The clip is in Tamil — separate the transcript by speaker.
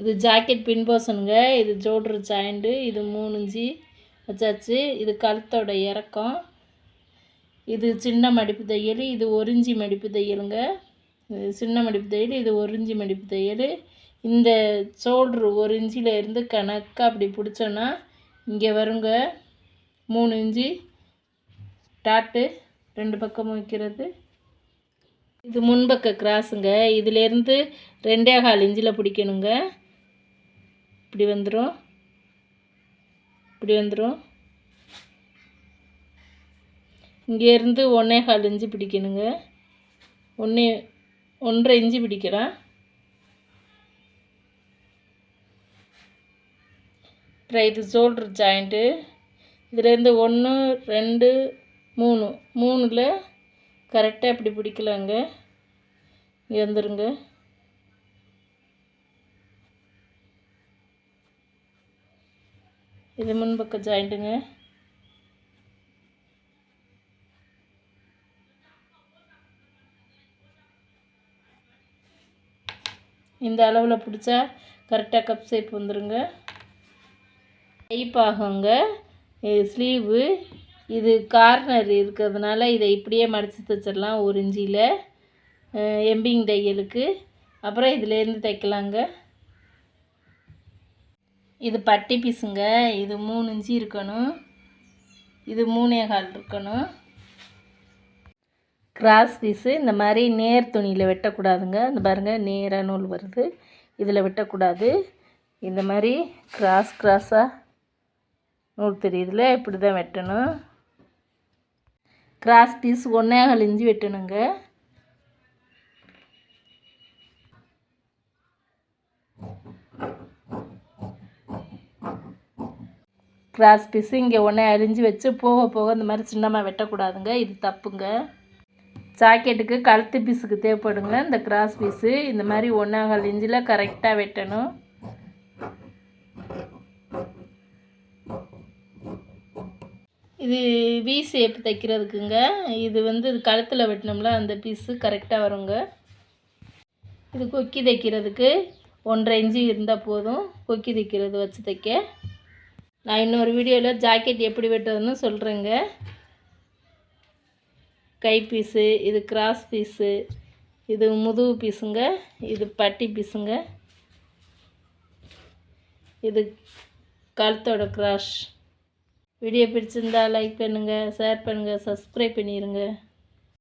Speaker 1: இது ஜாக்கெட் பின் போசனுங்க. இது ஜோட்ரு ஜாயிண்ட்டு. இது மூணு இஞ்சி வச்சாச்சு. இது கழுத்தோட இறக்கம். இது சின்ன மடிப்பு தையல். இது ஒரு இஞ்சி மடிப்பு தையலுங்க. சின்ன மடிப்பு தையல். இது ஒரு இஞ்சி மடிப்பு தையல். இந்த ஷோல்ட்ரு ஒரு இன்ச்சில் இருந்து கணக்காக அப்படி பிடிச்சோன்னா இங்கே வருங்க. மூணு இஞ்சி டாட்டு ரெண்டு பக்கமும் வைக்கிறது. இது முன்பக்க கிராஸுங்க. இதிலேருந்து ரெண்டே கால் இஞ்சியில் பிடிக்கணுங்க. இப்படி வந்துடும் இப்படி வந்துடும் இங்கேருந்து ஒன்றே கால் இஞ்சி பிடிக்கணுங்க. ஒன்றே ஒன்றரை இஞ்சி பிடிக்கிறேன். அப்புறம் இது ஷோல்ட்ரு ஜாயிண்ட்டு இதுலேருந்து ஒன்று ரெண்டு மூணு. மூணில் கரெக்டாக இப்படி பிடிக்கலாங்க. இங்கே வந்துருங்க. இது முன்பக்க ஜாயிண்ட்டுங்க. இந்த அளவில் பிடிச்சா கரெக்டாக கப் ஷேப் வந்துடுங்க டைப்பாகுங்க இது ஸ்லீவு இது கார்னர் இருக்கிறதுனால இதை இப்படியே மடித்து தைச்சிடலாம் ஒரு இஞ்சியில். எம்பிங் தையலுக்கு. அப்புறம் இதுலேருந்து தைக்கலாங்க. இது பட்டி பீஸுங்க. இது மூணு இஞ்சி இருக்கணும். இது மூணே கால் இருக்கணும். Cross piece. இந்த மாதிரி நேர் துணியில் வெட்டக்கூடாதுங்க. இந்த பாருங்கள் நேராக நூல் வருது. இதில் வெட்டக்கூடாது. இந்த மாதிரி கிராஸ் கிராஸாக நூல் தெரியுதுல இப்படி தான் வெட்டணும். கிராஸ் பீஸ் ஒன்றே கால் இஞ்சி வெட்டணுங்க. கிராஸ் பீஸு இங்கே ஒன்றே அழிஞ்சு வச்சு போக போக இந்த மாதிரி சின்னமாக வெட்டக்கூடாதுங்க. இது தப்புங்க. ஜாக்கெட்டுக்கு கழுத்து பீஸுக்கு தேவைப்படுங்க இந்த கிராஸ் பீஸு. இந்த மாதிரி ஒன்றாகால் இஞ்சில் கரெக்டாக வெட்டணும். இது வி ஷேப் தைக்கிறதுக்குங்க. இது வந்து இது கழுத்தில் வெட்டினோம்ல அந்த பீஸு கரெக்டாக வருங்க. இது கொக்கி தைக்கிறதுக்கு ஒன்றரை இஞ்சி இருந்தால் போதும். கொக்கி தைக்கிறது வச்சு தைக்க. நான் இன்னொரு வீடியோவில் ஜாக்கெட் எப்படி வெட்டுறதுன்னு சொல்கிறேங்க கை பீஸு இது கிராஸ் பீஸு இது முதுகு பீஸுங்க இது பட்டி பீஸுங்க இது கழுத்தோட கிராஷ் வீடியோ பிடிச்சிருந்தா லைக் பண்ணுங்கள் ஷேர் பண்ணுங்கள் சப்ஸ்கிரைப் பண்ணிடுங்க